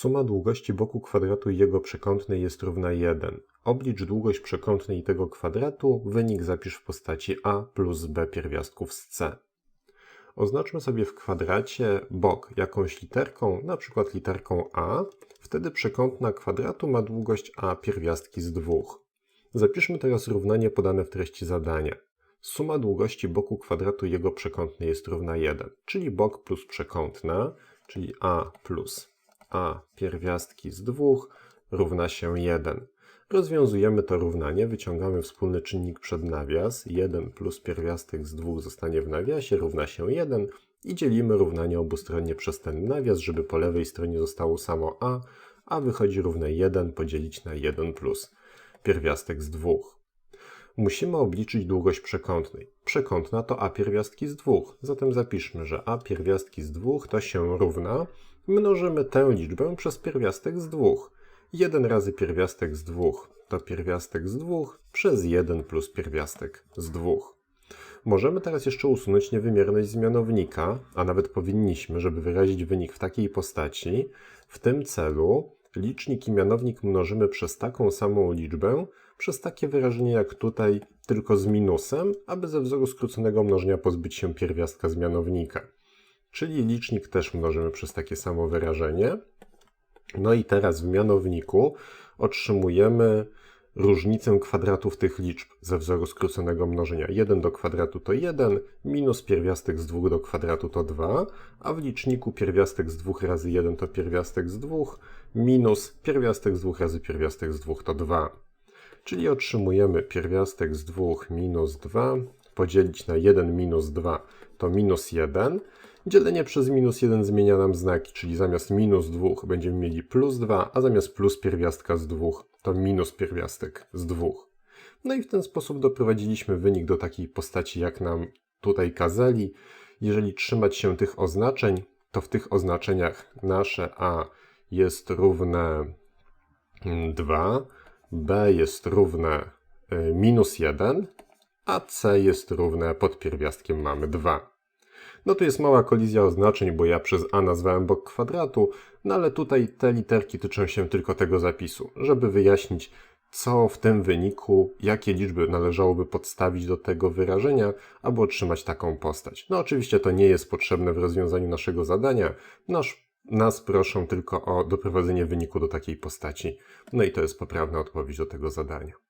Suma długości boku kwadratu i jego przekątnej jest równa 1. Oblicz długość przekątnej tego kwadratu, wynik zapisz w postaci a plus b pierwiastków z c. Oznaczmy sobie w kwadracie bok jakąś literką, na przykład literką a, wtedy przekątna kwadratu ma długość a pierwiastki z dwóch. Zapiszmy teraz równanie podane w treści zadania. Suma długości boku kwadratu i jego przekątnej jest równa 1, czyli bok plus przekątna, czyli a plus a pierwiastki z dwóch równa się 1. Rozwiązujemy to równanie, wyciągamy wspólny czynnik przed nawias, 1 plus pierwiastek z 2 zostanie w nawiasie, równa się 1 i dzielimy równanie obustronnie przez ten nawias, żeby po lewej stronie zostało samo a, a wychodzi równe 1 podzielić na 1 plus pierwiastek z 2. Musimy obliczyć długość przekątnej. Przekątna to a pierwiastki z 2, zatem zapiszmy, że a pierwiastki z 2 to się równa Mnożymy tę liczbę przez pierwiastek z 2. 1 razy pierwiastek z 2 to pierwiastek z 2 przez 1 plus pierwiastek z 2. Możemy teraz jeszcze usunąć niewymierność z mianownika, a nawet powinniśmy, żeby wyrazić wynik w takiej postaci. W tym celu licznik i mianownik mnożymy przez taką samą liczbę, przez takie wyrażenie jak tutaj, tylko z minusem, aby ze wzoru skróconego mnożenia pozbyć się pierwiastka z mianownika czyli licznik też mnożymy przez takie samo wyrażenie. No i teraz w mianowniku otrzymujemy różnicę kwadratów tych liczb ze wzoru skróconego mnożenia. 1 do kwadratu to 1, minus pierwiastek z 2 do kwadratu to 2, a w liczniku pierwiastek z 2 razy 1 to pierwiastek z 2, minus pierwiastek z 2 razy pierwiastek z 2 to 2. Czyli otrzymujemy pierwiastek z 2 minus 2 podzielić na 1 minus 2 to minus 1, Dzielenie przez minus 1 zmienia nam znaki, czyli zamiast minus 2 będziemy mieli plus 2, a zamiast plus pierwiastka z 2 to minus pierwiastek z 2. No i w ten sposób doprowadziliśmy wynik do takiej postaci, jak nam tutaj kazali. Jeżeli trzymać się tych oznaczeń, to w tych oznaczeniach nasze a jest równe 2, b jest równe y, minus 1, a c jest równe pod pierwiastkiem mamy 2. No tu jest mała kolizja oznaczeń, bo ja przez a nazwałem bok kwadratu, no ale tutaj te literki tyczą się tylko tego zapisu, żeby wyjaśnić, co w tym wyniku, jakie liczby należałoby podstawić do tego wyrażenia, aby otrzymać taką postać. No oczywiście to nie jest potrzebne w rozwiązaniu naszego zadania. Nasz, nas proszą tylko o doprowadzenie wyniku do takiej postaci. No i to jest poprawna odpowiedź do tego zadania.